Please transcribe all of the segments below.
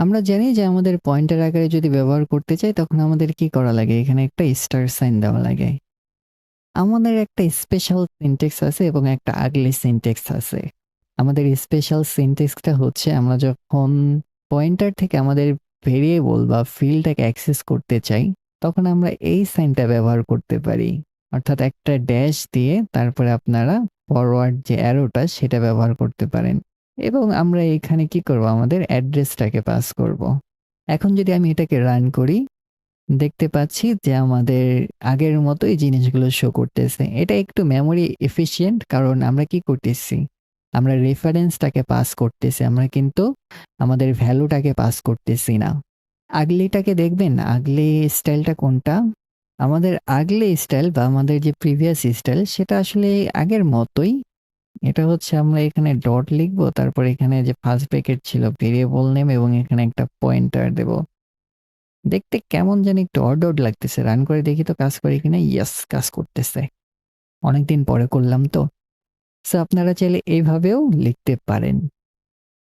আমরা জানি যে আমাদের পয়েন্টের আকারে যদি ব্যবহার করতে চাই তখন আমাদের কি করা লাগে? এখানে একটা স্টার সাইন দেওয়া লাগে। আমাদের একটা স্পেশাল সিনটেক্স আছে এবং একটা আগলি সিনটেক্স আছে। আমাদের স্পেশাল সিনটেক্সটা হচ্ছে আমরা যখন পয়েন্টার থেকে আমাদের ভেরিয়েবল বা ফিল্ডটাকে অ্যাক্সেস করতে চাই, তখন আমরা এই সাইনটা ব্যবহার করতে পারি। অর্থাৎ একটা ড্যাশ দিয়ে তারপরে আপনারা ফরওয়ার্ড যে অ্যারোটা সেটা ব্যবহার করতে পারেন। এবং আমরা এখানে কি করব? আমাদের অ্যাড্রেসটাকে পাস করব। এখন যদি আমি এটাকে রান করি, দেখতে পাচ্ছি যে আমাদের আগের মতোই জিনিসগুলো শো করতেছে। এটা একটু মেমোরি এফিশিয়েন্ট কারণ আমরা কি করতেছি? আমরা রেফারেন্সটাকে পাস করতেছি। আমরা কিন্তু আমাদের ভ্যালুটাকে পাস করতেছি না। আগলিটাকে দেখবেন, আগলি স্টাইলটা কোনটা? আমাদের আগলি স্টাইল বা আমাদের যে প্রিভিয়াস স্টাইল সেটা আসলে আগের মতোই। এটা হচ্ছে আমরা এখানে ডট লিখব তারপর এখানে যে ফার্স্ট ব্র্যাকেট ছিল ভেরিয়েবল নেম এবং এখানে একটা পয়েন্টার দেব। দেখতে কেমন জানি একটু অড, অড লাগতেছে। রান করে দেখি তো কাজ করে কিনা? ইয়েস কাজ করতেছে। অনেকদিন পরে করলাম তো। সো আপনারা চাইলে এইভাবেও লিখতে পারেন।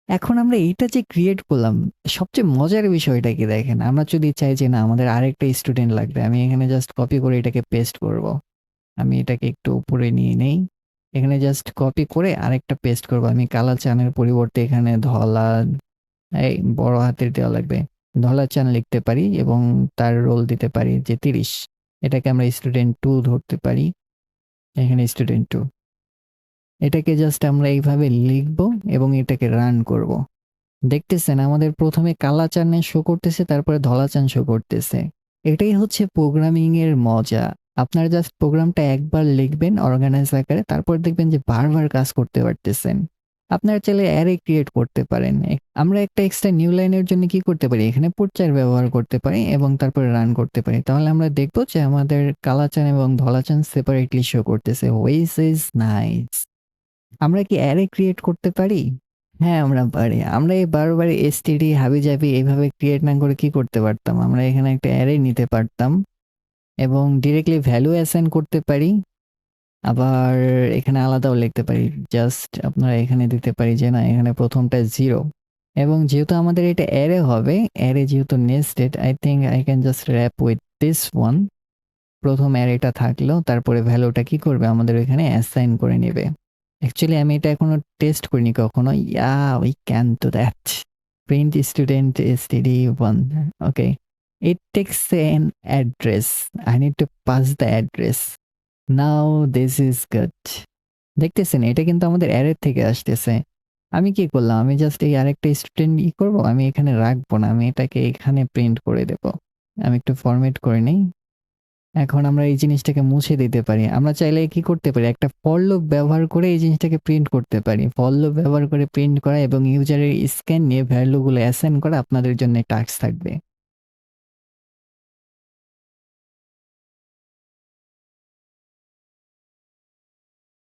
এখন আমরা এইটা যে ক্রিয়েট করলাম, সবচেয়ে মজার বিষয়টা কি দেখেন, আমরা যদি চাই যে না আমাদের আরেকটা স্টুডেন্ট লাগবে, আমি এখানে জাস্ট কপি করে এটাকে পেস্ট করব। আমি এটাকে একটু উপরে নিয়ে নেই। এখানে জাস্ট কপি করে আরেকটা পেস্ট করব। আমি কালা চানের পরিবর্তে এখানে ধলা এই বড় হাতের দেওয়া লাগবে। ধলা চান লিখতে পারি এবং তার রোল দিতে পারি যে ৩০ এটাকে আমরা স্টুডেন্ট টু ধরতে পারি। এখানে স্টুডেন্ট টু এটাকে জাস্ট আমরা এইভাবে লিখব এবং এটাকে রান করব। দেখতেছেন আমাদের প্রথমে কালা চানে শো করতেছে, তারপরে ধলা চান শো করতেছে। এটাই হচ্ছে প্রোগ্রামিং এর মজা। আপনারা জাস্ট প্রোগ্রামটা একবার লিখবেন অর্গানাইজ আকারে, তারপর দেখবেন যে বারবার কাজ করতে পারতেছেন। আপনারা চাইলে অ্যারে ক্রিয়েট করতে পারেন। আমরা একটা এক্সট্রা নিউ লাইনের জন্য কি করতে পারি? এখানে পুটচার ব্যবহার করতে পারি এবং তারপরে রান করতে পারি। তাহলে আমরা দেখব যে আমাদের কালাচান এবং ধলাচান সেপারেটলি শো করতেছে। Which is nice. আমরা কি অ্যারে ক্রিয়েট করতে পারি? হ্যাঁ, আমরা পারি। আমরা এই বারবার এসটিডি হাবিজাবি এইভাবে ক্রিয়েট না করে কি করতে পারতাম? আমরা এখানে একটা অ্যারে নিতে পারতাম এবং ডিরেক্টলি ভ্যালু অ্যাসাইন করতে পারি। আবার এখানে আলাদাও লিখতে পারি। জাস্ট আপনারা এখানে দিতে পারি যে না এখানে প্রথমটা জিরো এবং যেহেতু আমাদের এটা অ্যারে হবে, অ্যারে যেহেতু nested I think I can just wrap with this one. প্রথম অ্যারেটা থাকল, তারপরে ভ্যালুটা কি করবে? আমাদের ওইখানে অ্যাসাইন করে নেবে। অ্যাকচুয়ালি আমি এটা এখনও টেস্ট করিনি কখনো। Yeah we can to that. Print student S one okay. It takes an address. I need to pass the address. Now this is good. দেখতেছেন, এটা কিন্তু আমাদের অ্যারে থেকে আসতেছে। আমি কি করলাম? আমি জাস্ট এই আরেকটা স্টুডেন্ট ই করব। আমি এখানে রাখব না। আমি এটাকে এখানে প্রিন্ট করে দেব। আমি একটু ফরম্যাট করে নেই। এখন আমরা এই জিনিসটাকে মুছে দিতে পারি। আমরা চাইলে কি করতে পারি? একটা ফর লুপ ব্যবহার করে এই জিনিসটাকে প্রিন্ট করতে পারি। ফর লুপ ব্যবহার করে প্রিন্ট করা এবং ইউজারের স্ক্যান নিয়ে ভ্যালুগুলো অ্যাসাইন করা আপনাদের জন্য টাস্ক থাকবে।